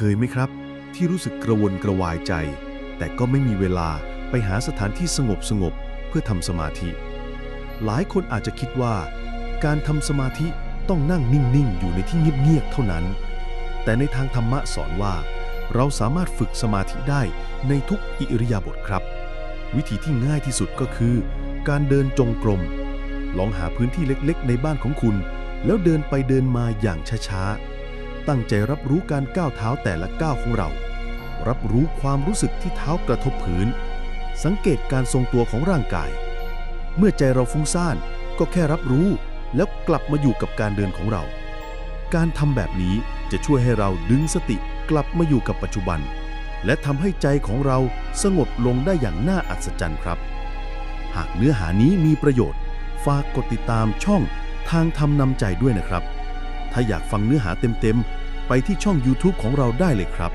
เคยไหมครับ ที่รู้สึกกระวนกระวายใจ แต่ก็ไม่มีเวลาไปหาสถานที่สงบสงบๆเพื่อทำสมาธิ หลายคนอาจจะคิดว่า การทำสมาธิต้องนั่งนิ่ง ๆ อยู่ในที่เงียบ ๆ เท่านั้น แต่ในทางธรรมะสอนว่า เราสามารถฝึกสมาธิได้ในทุกอิริยาบถครับ วิธีที่ง่ายที่สุดก็คือ การเดินจงกรม ลองหาพื้นที่เล็ก ๆ ในบ้านของคุณ แล้วเดินไปเดินมาอย่างช้า ๆ ตั้งใจรับรู้การก้าวเท้าแต่ละก้าวของเรา รับรู้ความรู้สึกที่เท้ากระทบพื้น สังเกตการทรงตัวของร่างกาย เมื่อใจเราฟุ้งซ่านก็แค่รับรู้แล้วกลับมาอยู่กับการเดินของเรา การทำแบบนี้จะช่วยให้เราดึงสติกลับมาอยู่กับปัจจุบัน และทำให้ใจของเราสงบลงได้อย่างน่าอัศจรรย์ครับ หากเนื้อหานี้มีประโยชน์ ฝากกดติดตามช่องทางทำนำใจด้วยนะครับ ถ้าอยากฟังเนื้อหาเต็มๆ ไปที่ช่อง YouTube ของเราได้เลยครับ